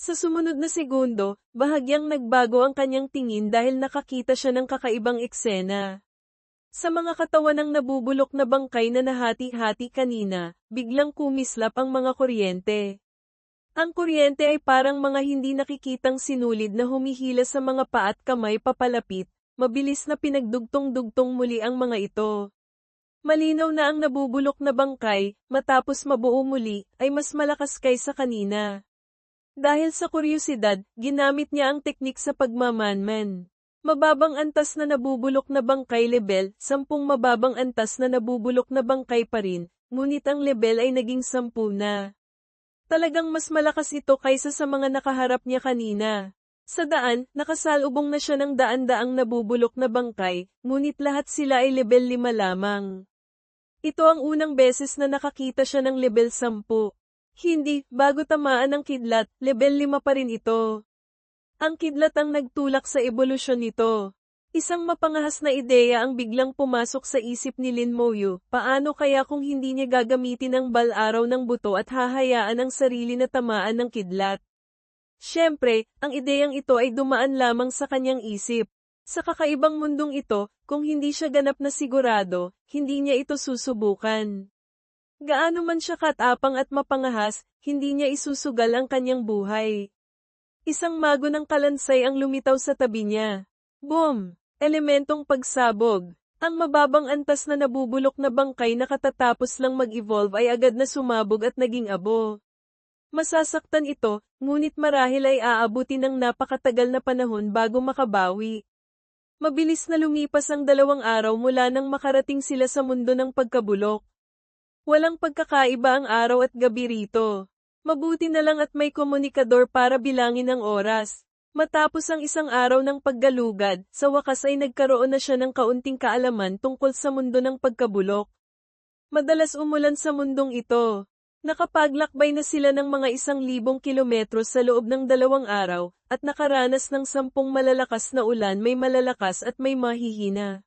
Sa sumunod na segundo, bahagyang nagbago ang kanyang tingin dahil nakakita siya ng kakaibang eksena. Sa mga katawan ng nabubulok na bangkay na nahati-hati kanina, biglang kumislap ang mga kuryente. Ang kuryente ay parang mga hindi nakikitang sinulid na humihila sa mga paa at kamay papalapit, mabilis na pinagdugtong-dugtong muli ang mga ito. Malinaw na ang nabubulok na bangkay, matapos mabuo muli, ay mas malakas kaysa kanina. Dahil sa kuryosidad, ginamit niya ang teknik sa pagmamanman. Mababang antas na nabubulok na bangkay level, sampung mababang antas na nabubulok na bangkay pa rin, ngunit ang level ay naging sampu na. Talagang mas malakas ito kaysa sa mga nakaharap niya kanina. Sa daan, nakasalubong na siya ng daan-daang nabubulok na bangkay, ngunit lahat sila ay level 5 lamang. Ito ang unang beses na nakakita siya ng level 10. Hindi, bago tamaan ng kidlat, level 5 pa rin ito. Ang kidlat ang nagtulak sa ebolusyon nito. Isang mapangahas na ideya ang biglang pumasok sa isip ni Lin Moyu, paano kaya kung hindi niya gagamitin ang bal-araw ng buto at hahayaan ang sarili na tamaan ng kidlat. Siyempre, ang ideyang ito ay dumaan lamang sa kanyang isip. Sa kakaibang mundong ito, kung hindi siya ganap na sigurado, hindi niya ito susubukan. Gaano man siya katapang at mapangahas, hindi niya isusugal ang kanyang buhay. Isang mago ng kalansay ang lumitaw sa tabi niya. Boom! Elementong pagsabog. Ang mababang antas na nabubulok na bangkay na katatapos lang mag-evolve ay agad na sumabog at naging abo. Masasaktan ito, ngunit marahil ay aabuti ng napakatagal na panahon bago makabawi. Mabilis na lumipas ang dalawang araw mula nang makarating sila sa mundo ng pagkabulok. Walang pagkakaiba ang araw at gabi rito. Mabuti na lang at may komunikador para bilangin ang oras. Matapos ang isang araw ng paggalugad, sa wakas ay nagkaroon na siya ng kaunting kaalaman tungkol sa mundo ng pagkabulok. Madalas umulan sa mundong ito. Nakapaglakbay na sila ng mga isang libong kilometro sa loob ng dalawang araw, at nakaranas ng sampung malalakas na ulan may malalakas at may mahihina.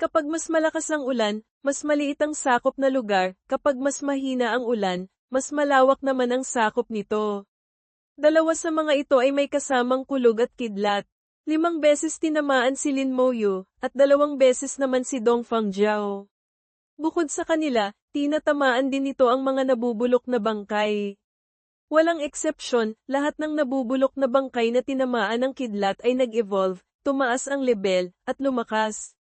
Kapag mas malakas ang ulan, mas maliit ang sakop na lugar, kapag mas mahina ang ulan, mas malawak naman ang sakop nito. Dalawa sa mga ito ay may kasamang kulog at kidlat. Limang beses tinamaan si Lin Moyu, at dalawang beses naman si Dong Fangjiao. Bukod sa kanila, tinatamaan din ito ang mga nabubulok na bangkay. Walang eksepsyon, lahat ng nabubulok na bangkay na tinamaan ng kidlat ay nag-evolve, tumaas ang level, at lumakas.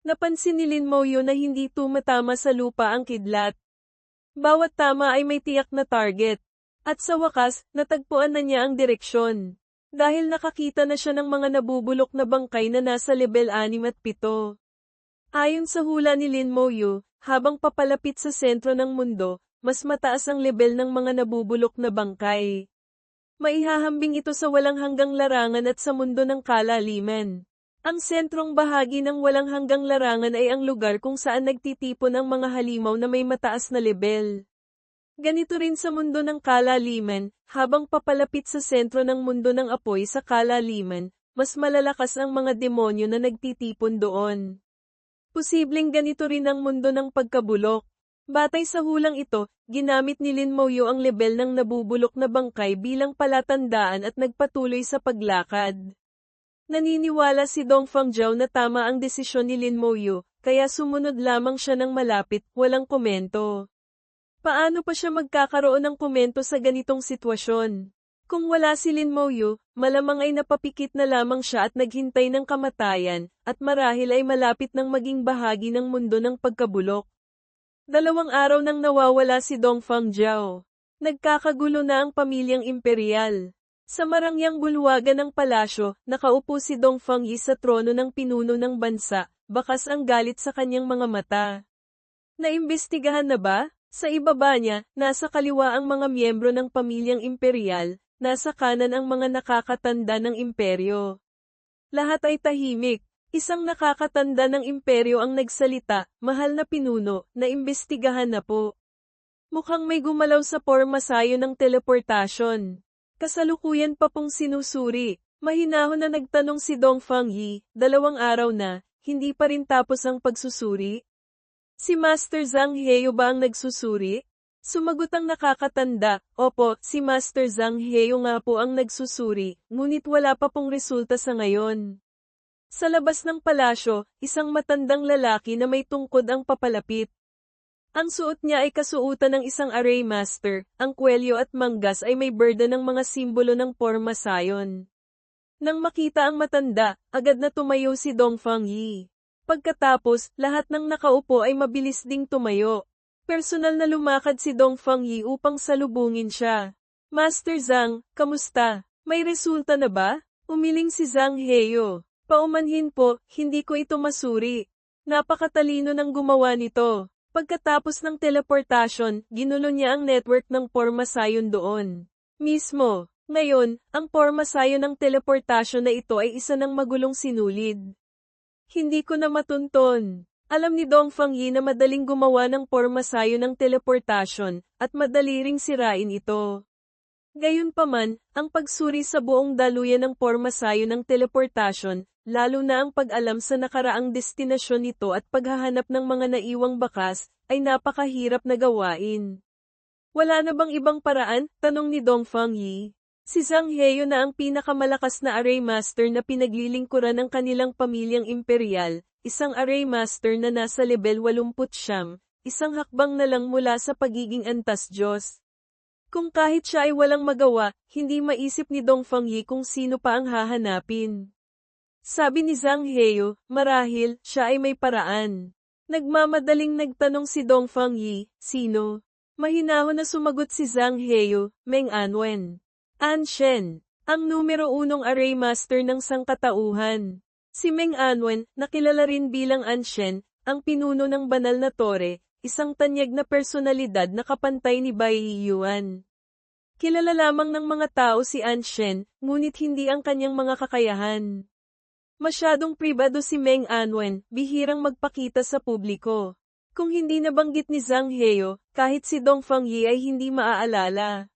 Napansin ni Lin Moyo na hindi tumatama sa lupa ang kidlat. Bawat tama ay may tiyak na target. At sa wakas, natagpuan na niya ang direksyon. Dahil nakakita na siya ng mga nabubulok na bangkay na nasa level 6 at 7. Ayon sa hula ni Lin Moyo, habang papalapit sa sentro ng mundo, mas mataas ang level ng mga nabubulok na bangkay. Maihahambing ito sa walang hanggang larangan at sa mundo ng kalaliman. Ang sentrong bahagi ng walang hanggang larangan ay ang lugar kung saan nagtitipon ang mga halimaw na may mataas na level. Ganito rin sa mundo ng kalaliman, habang papalapit sa sentro ng mundo ng apoy sa kalaliman, mas malalakas ang mga demonyo na nagtitipon doon. Posibleng ganito rin ang mundo ng pagkabulok. Batay sa hulang ito, ginamit ni Lin Moyo ang level ng nabubulok na bangkay bilang palatandaan at nagpatuloy sa paglakad. Naniniwala si Dong Fangjiao na tama ang desisyon ni Lin Moyu, kaya sumunod lamang siya ng malapit, walang komento. Paano pa siya magkakaroon ng komento sa ganitong sitwasyon? Kung wala si Lin Moyu, malamang ay napapikit na lamang siya at naghintay ng kamatayan, at marahil ay malapit ng maging bahagi ng mundo ng pagkabulok. Dalawang araw nang nawawala si Dong Fangjiao. Nagkakagulo na ang pamilyang imperial. Sa marangyang bulwagan ng palasyo, nakaupo si Dong Fangyi sa trono ng pinuno ng bansa, bakas ang galit sa kanyang mga mata. Naimbestigahan na ba? Sa ibaba niya, nasa kaliwa ang mga miyembro ng pamilyang imperial, nasa kanan ang mga nakakatanda ng imperyo. Lahat ay tahimik. Isang nakakatanda ng imperyo ang nagsalita, mahal na pinuno, na imbestigahan na po. Mukhang may gumalaw sa pormasayo ng teleportasyon. Kasalukuyan pa pong sinusuri. Mahinahon na nagtanong si Dong Fangyi, dalawang araw na, hindi pa rin tapos ang pagsusuri? Si Master Zhang Heyo ba ang nagsusuri? Sumagot ang nakakatanda, Opo, si Master Zhang Heo nga po ang nagsusuri, ngunit wala pa pong resulta sa ngayon. Sa labas ng palasyo, isang matandang lalaki na may tungkod ang papalapit. Ang suot niya ay kasuutan ng isang array master, ang kwelyo at manggas ay may burden ng mga simbolo ng porma sayon. Nang makita ang matanda, agad na tumayo si Dong Fang Yi. Pagkatapos, lahat ng nakaupo ay mabilis ding tumayo. Personal na lumakad si Dong Fang Yi upang salubungin siya. Master Zhang, kamusta? May resulta na ba? Umiling si Zhang Heyo. Paumanhin po, hindi ko ito masuri. Napakatalino ng gumawa nito. Pagkatapos ng teleportation, ginulo niya ang network ng Pormasayon doon. Mismo, ngayon, ang Pormasayon ng teleportation na ito ay isa ng magulong sinulid. Hindi ko na matunton. Alam ni Dong Fang Yi na madaling gumawa ng pormasayo ng teleportasyon, at madali ring sirain ito. Gayunpaman, ang pagsuri sa buong daluyan ng pormasayo ng teleportasyon, lalo na ang pag-alam sa nakaraang destinasyon nito at paghahanap ng mga naiwang bakas, ay napakahirap na gawain. Wala na bang ibang paraan? Tanong ni Dong Fang Yi. Si Zhang Heyo na ang pinakamalakas na array master na pinaglilingkuran ng kanilang pamilyang imperial, isang array master na nasa level 80 isang hakbang na lang mula sa pagiging antas Diyos. Kung kahit siya ay walang magawa, hindi maisip ni Dong Fang Yi kung sino pa ang hahanapin. Sabi ni Zhang Heyo, marahil, siya ay may paraan. Nagmamadaling nagtanong si Dong Fang Yi, sino? Mahinahon na sumagot si Zhang Heyo, Meng Anwen. An Shen, ang numero unong array master ng sangkatauhan. Si Meng Anwen, nakilala rin bilang Anshen, ang pinuno ng banal na tore, isang tanyag na personalidad na kapantay ni Bai Yuan. Kilala lamang ng mga tao si Anshen, ngunit hindi ang kanyang mga kakayahan. Masyadong pribado si Meng Anwen, bihirang magpakita sa publiko. Kung hindi nabanggit ni Zhang Heo, kahit si Dong Fang Yi ay hindi maaalala.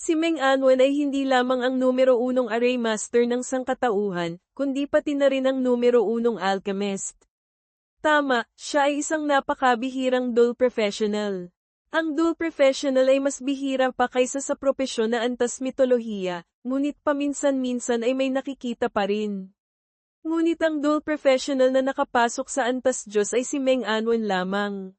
Si Meng Anwen ay hindi lamang ang numero unong array master ng sangkatauhan, kundi pati na rin ang numero unong alchemist. Tama, siya ay isang napakabihirang dual professional. Ang dual professional ay mas bihira pa kaysa sa propesyon na antas mitolohiya, ngunit paminsan-minsan ay may nakikita pa rin. Ngunit ang dual professional na nakapasok sa antas Diyos ay si Meng Anwen lamang.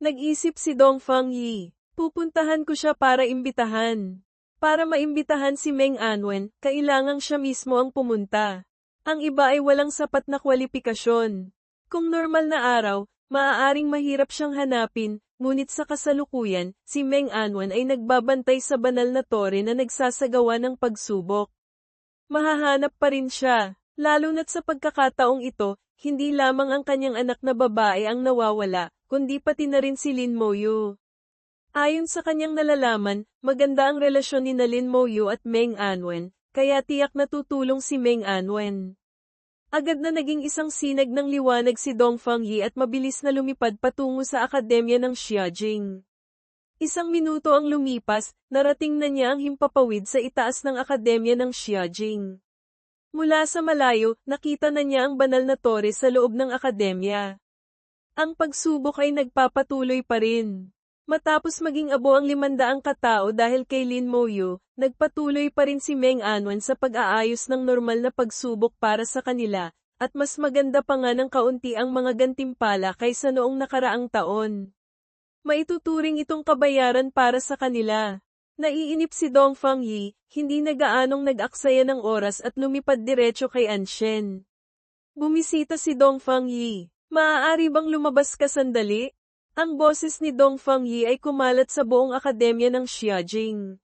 Nag-isip si Dong Fang Yi. Pupuntahan ko siya para imbitahan. Para maimbitahan si Meng Anwen, kailangang siya mismo ang pumunta. Ang iba ay walang sapat na kwalifikasyon. Kung normal na araw, maaaring mahirap siyang hanapin, ngunit sa kasalukuyan, si Meng Anwen ay nagbabantay sa banal na tore na nagsasagawa ng pagsubok. Mahahanap pa rin siya, lalo na't sa pagkakataong ito, hindi lamang ang kanyang anak na babae ang nawawala, kundi pati na rin si Lin Moyu. Ayon sa kanyang nalalaman, maganda ang relasyon ni Lin Moyu at Meng Anwen, kaya tiyak na tutulong si Meng Anwen. Agad na naging isang sinag ng liwanag si Dong Fang Yi at mabilis na lumipad patungo sa akademya ng Xiajing. Isang minuto ang lumipas, narating na niya ang himpapawid sa itaas ng akademya ng Xiajing. Mula sa malayo, nakita na niya ang banal na tore sa loob ng akademya. Ang pagsubok ay nagpapatuloy pa rin. Matapos maging abo ang limandaang katao dahil kay Lin Moyo, nagpatuloy pa rin si Meng Anwan sa pag-aayos ng normal na pagsubok para sa kanila, at mas maganda pa nga ng kaunti ang mga gantimpala kaysa noong nakaraang taon. Maituturing itong kabayaran para sa kanila. Naiinip si Dong Fang Yi, hindi nagaanong nag-aksaya ng oras at lumipad diretso kay Anshen. Bumisita si Dong Fang Yi. Maaari bang lumabas ka sandali? Ang boses ni Dong Fang Yi ay kumalat sa buong akademya ng Xiajing.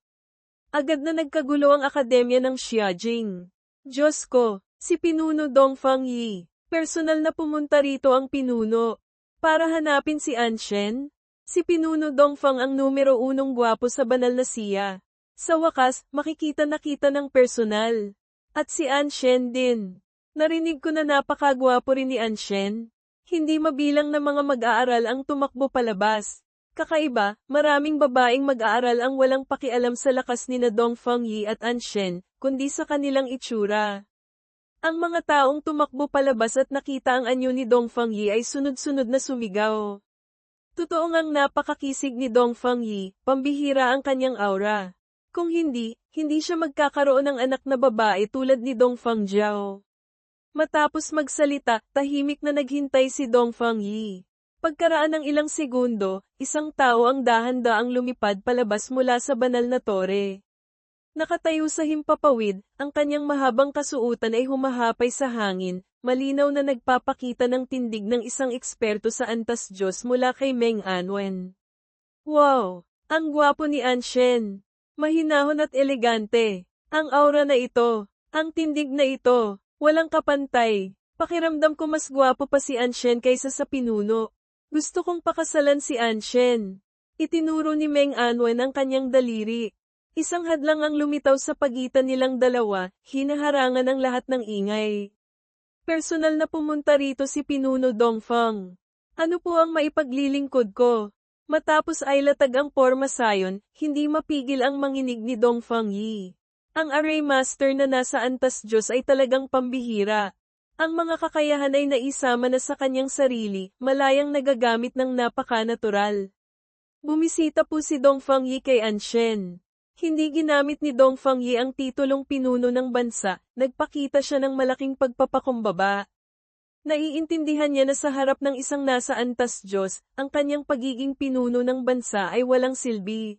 Agad na nagkagulo ang akademya ng Xiajing. Diyos ko, si Pinuno Dong Fang Yi. Personal na pumunta rito ang Pinuno. Para hanapin si Anshen? Si Pinuno Dong Fang ang numero unong gwapo sa banal na siya. Sa wakas, makikita nakita ng personal. At si Anshen din. Narinig ko na napakagwapo rin ni Anshen. Hindi mabilang na mga mag-aaral ang tumakbo palabas. Kakaiba, maraming babaeng mag-aaral ang walang pakialam sa lakas ni na Dong Fang Yi at An Shen, kundi sa kanilang itsura. Ang mga taong tumakbo palabas at nakita ang anyo ni Dong Fang Yi ay sunod-sunod na sumigaw. Totoo ngang napakakisig ni Dong Fang Yi, pambihira ang kanyang aura. Kung hindi, hindi siya magkakaroon ng anak na babae tulad ni Dong Fang Jiao. Matapos magsalita, tahimik na naghintay si Dong Fang Yi. Pagkaraan ng ilang segundo, isang tao ang dahan-daang lumipad palabas mula sa banal na tore. Nakatayo sa himpapawid, ang kanyang mahabang kasuutan ay humahapay sa hangin, malinaw na nagpapakita ng tindig ng isang eksperto sa antas Diyos mula kay Meng Anwen. Wow! Ang gwapo ni Anshen! Mahinahon at elegante. Ang aura na ito. Ang tindig na ito. Walang kapantay. Pakiramdam ko mas gwapo pa si Anshen kaysa sa pinuno. Gusto kong pakasalan si Anshen. Itinuro ni Meng Anwen ang kanyang daliri. Isang hadlang ang lumitaw sa pagitan nilang dalawa, hinaharangan ang lahat ng ingay. Personal na pumunta rito si Pinuno Dongfang. Ano po ang maipaglilingkod ko? Matapos ay latag ang porma sayon, hindi mapigil ang manginig ni Dongfang Yi. Ang array master na nasa antas Diyos ay talagang pambihira. Ang mga kakayahan ay naisama na sa kanyang sarili, malayang nagagamit ng napaka-natural. Bumisita po si Dongfang Yi kay Anshen. Hindi ginamit ni Dong Fang Yi ang titulong pinuno ng bansa, nagpakita siya ng malaking pagpapakumbaba. Naiintindihan niya na sa harap ng isang nasa antas Diyos, ang kanyang pagiging pinuno ng bansa ay walang silbi.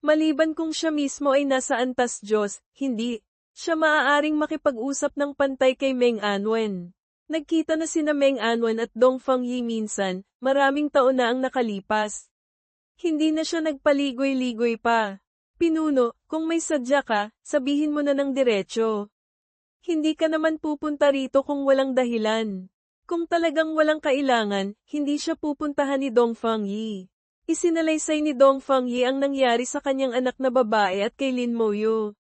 Maliban kung siya mismo ay nasa antas Diyos, hindi. Siya maaaring makipag-usap ng pantay kay Meng Anwen. Nagkita na sina Meng Anwen at Dong Fang Yi minsan, maraming taon na ang nakalipas. Hindi na siya nagpaligoy-ligoy pa. Pinuno, kung may sadya ka, sabihin mo na ng diretsyo. Hindi ka naman pupunta rito kung walang dahilan. Kung talagang walang kailangan, hindi siya pupuntahan ni Dong Fang Yi. Isinalaysay ni Dong Fang Yi ang nangyari sa kanyang anak na babae at kay Lin Moyo.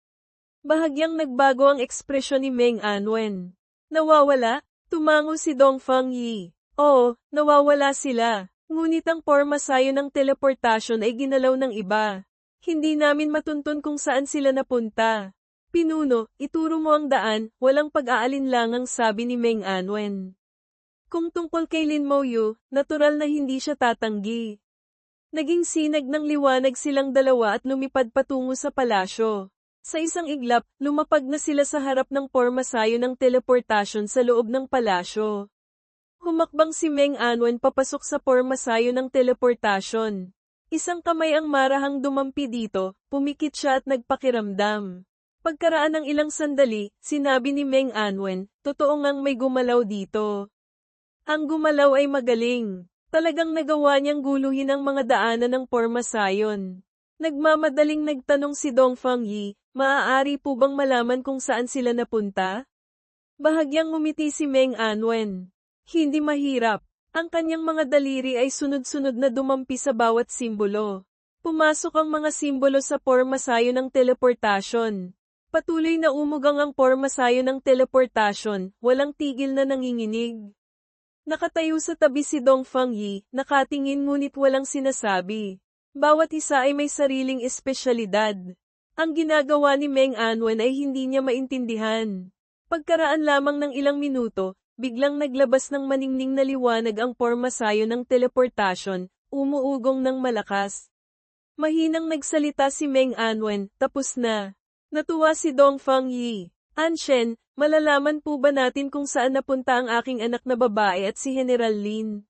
Bahagyang nagbago ang ekspresyon ni Meng Anwen. Nawawala? Tumango si Dong Fang Yi. Oo, nawawala sila. Ngunit ang porma sayo ng teleportasyon ay ginalaw ng iba. Hindi namin matuntun kung saan sila napunta. Pinuno, ituro mo ang daan, walang pag-aalinlangang sabi ni Meng Anwen. Kung tungkol kay Lin Moyu, natural na hindi siya tatanggi. Naging sinag ng liwanag silang dalawa at lumipad patungo sa palasyo. Sa isang iglap, lumapag na sila sa harap ng pormasayo ng teleportasyon sa loob ng palasyo. Humakbang si Meng Anwen papasok sa pormasayo ng teleportasyon. Isang kamay ang marahang dumampi dito, pumikit siya at nagpakiramdam. Pagkaraan ng ilang sandali, sinabi ni Meng Anwen, totoo ngang may gumalaw dito. Ang gumalaw ay magaling. Talagang nagawa niyang guluhin ang mga daanan ng porma sayon. Nagmamadaling nagtanong si Dong Fang Yi, maaari po bang malaman kung saan sila napunta? Bahagyang umiti si Meng Anwen. Hindi mahirap. Ang kanyang mga daliri ay sunod-sunod na dumampi sa bawat simbolo. Pumasok ang mga simbolo sa pormasayo ng teleportasyon. Patuloy na umugang ang pormasayo ng teleportasyon, walang tigil na nanginginig. Nakatayo sa tabi si Dong Fang Yi, nakatingin ngunit walang sinasabi. Bawat isa ay may sariling espesyalidad. Ang ginagawa ni Meng Anwen ay hindi niya maintindihan. Pagkaraan lamang ng ilang minuto, Biglang naglabas ng maningning na liwanag ang pormasayo ng teleportasyon, umuugong ng malakas. Mahinang nagsalita si Meng Anwen, tapos na. Natuwa si Dong Fang Yi. Anshen, malalaman po ba natin kung saan napunta ang aking anak na babae at si General Lin?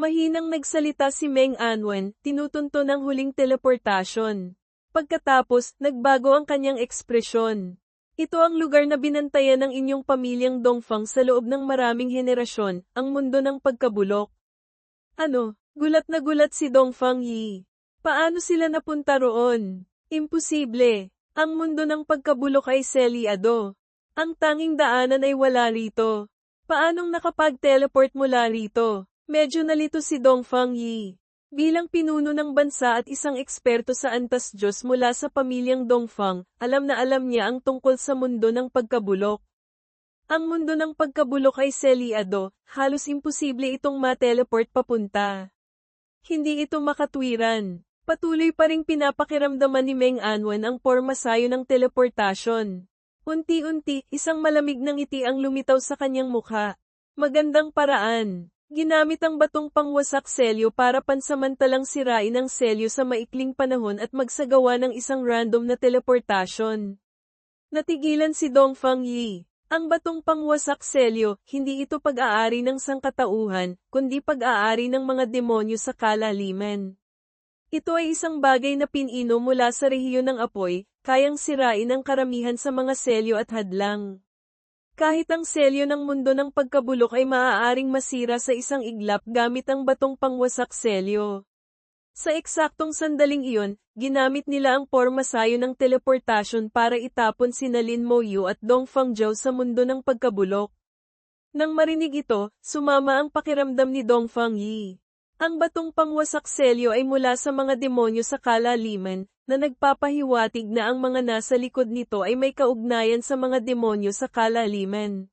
Mahinang nagsalita si Meng Anwen, tinutunto ng huling teleportasyon. Pagkatapos, nagbago ang kanyang ekspresyon. Ito ang lugar na binantayan ng inyong pamilyang Dongfang sa loob ng maraming henerasyon, ang mundo ng pagkabulok. Ano, gulat na gulat si Dongfang Yi. Paano sila napunta roon? Imposible. Ang mundo ng pagkabulok ay seliado. Ang tanging daanan ay wala rito. Paanong nakapag-teleport mula rito? Medyo nalito si Dongfang Yi. Bilang pinuno ng bansa at isang eksperto sa antas Diyos mula sa pamilyang Dongfang, alam na alam niya ang tungkol sa mundo ng pagkabulok. Ang mundo ng pagkabulok ay seliado, halos imposible itong ma-teleport papunta. Hindi ito makatwiran. Patuloy pa ring pinapakiramdaman ni Meng Anwen ang pormasayo ng teleportasyon. Unti-unti, isang malamig ng ngiti ang lumitaw sa kanyang mukha. Magandang paraan. Ginamit ang batong pangwasak selyo para pansamantalang sirain ang selyo sa maikling panahon at magsagawa ng isang random na teleportasyon. Natigilan si Dongfang Yi. Ang batong pangwasak selyo, hindi ito pag-aari ng sangkatauhan, kundi pag-aari ng mga demonyo sa kalaliman. Ito ay isang bagay na pinino mula sa rehiyon ng apoy, kayang sirain ang karamihan sa mga selyo at hadlang. Kahit ang selyo ng mundo ng pagkabulok ay maaaring masira sa isang iglap gamit ang batong pangwasak selyo. Sa eksaktong sandaling iyon, ginamit nila ang pormasayo ng teleportasyon para itapon si Lin Mo Yu at Dong Fang Zhao sa mundo ng pagkabulok. Nang marinig ito, sumama ang pakiramdam ni Dong Fang Yi. Ang batong pangwasak selyo ay mula sa mga demonyo sa kalaliman, na nagpapahiwatig na ang mga nasa likod nito ay may kaugnayan sa mga demonyo sa kalaliman.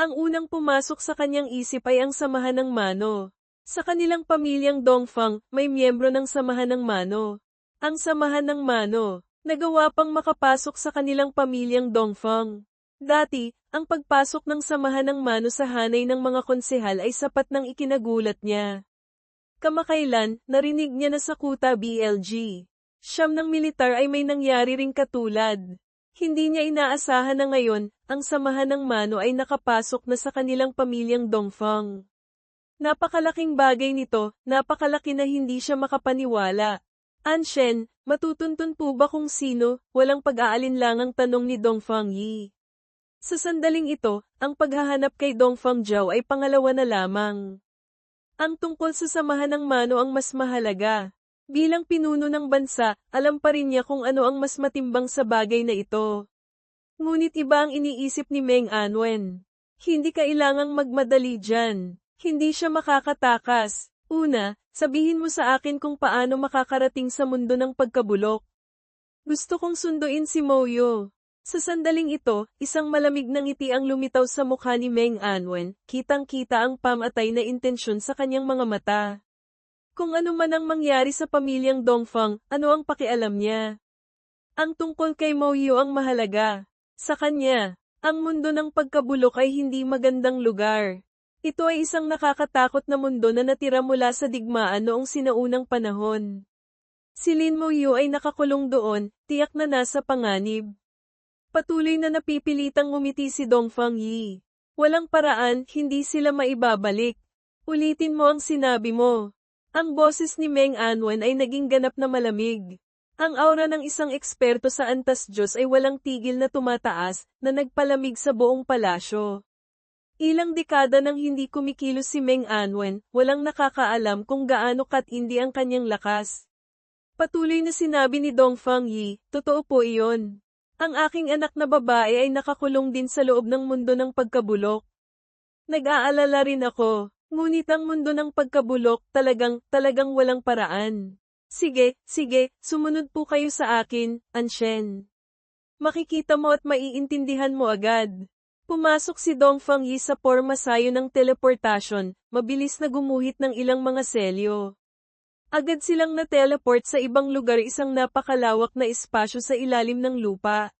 Ang unang pumasok sa kanyang isip ay ang samahan ng mano. Sa kanilang pamilyang Dongfang, may miyembro ng samahan ng mano. Ang samahan ng mano, nagawa pang makapasok sa kanilang pamilyang Dongfang. Dati, ang pagpasok ng samahan ng mano sa hanay ng mga konsehal ay sapat ng ikinagulat niya. Kamakailan, narinig niya na sa kuta BLG. Siyam ng militar ay may nangyari ring katulad. Hindi niya inaasahan na ngayon, ang samahan ng mano ay nakapasok na sa kanilang pamilyang Dongfang. Napakalaking bagay nito, napakalaki na hindi siya makapaniwala. Anshen, matutuntun po ba kung sino, walang pag-aalinlangang tanong ni Dongfang Yi. Sa sandaling ito, ang paghahanap kay Dongfang Zhao ay pangalawa na lamang. Ang tungkol sa samahan ng mano ang mas mahalaga. Bilang pinuno ng bansa, alam pa rin niya kung ano ang mas matimbang sa bagay na ito. Ngunit iba ang iniisip ni Meng Anwen. Hindi kailangang magmadali dyan. Hindi siya makakatakas. Una, sabihin mo sa akin kung paano makakarating sa mundo ng pagkabulok. Gusto kong sunduin si Moyo. Sa sandaling ito, isang malamig na ngiti ang lumitaw sa mukha ni Meng Anwen, kitang-kita ang pamatay na intensyon sa kanyang mga mata. Kung ano man ang mangyari sa pamilyang Dongfang, ano ang pakialam niya? Ang tungkol kay Mo Yu ang mahalaga. Sa kanya, ang mundo ng pagkabulok ay hindi magandang lugar. Ito ay isang nakakatakot na mundo na natira mula sa digmaan noong sinaunang panahon. Si Lin Mo Yu ay nakakulong doon, tiyak na nasa panganib. Patuloy na napipilitang ngumiti si Dongfang Yi. Walang paraan, hindi sila maibabalik. Ulitin mo ang sinabi mo. Ang boses ni Meng Anwen ay naging ganap na malamig. Ang aura ng isang eksperto sa antas Diyos ay walang tigil na tumataas, na nagpalamig sa buong palasyo. Ilang dekada nang hindi kumikilos si Meng Anwen, walang nakakaalam kung gaano katindi ang kanyang lakas. Patuloy na sinabi ni Dongfang Yi, totoo po iyon. Ang aking anak na babae ay nakakulong din sa loob ng mundo ng pagkabulok. Nag-aalala rin ako, ngunit ang mundo ng pagkabulok talagang, talagang walang paraan. Sige, sige, sumunod po kayo sa akin, Anshen. Makikita mo at maiintindihan mo agad. Pumasok si Dongfang Yi sa pormasayo ng teleportasyon, mabilis na gumuhit ng ilang mga selyo. Agad silang na-teleport sa ibang lugar isang napakalawak na espasyo sa ilalim ng lupa.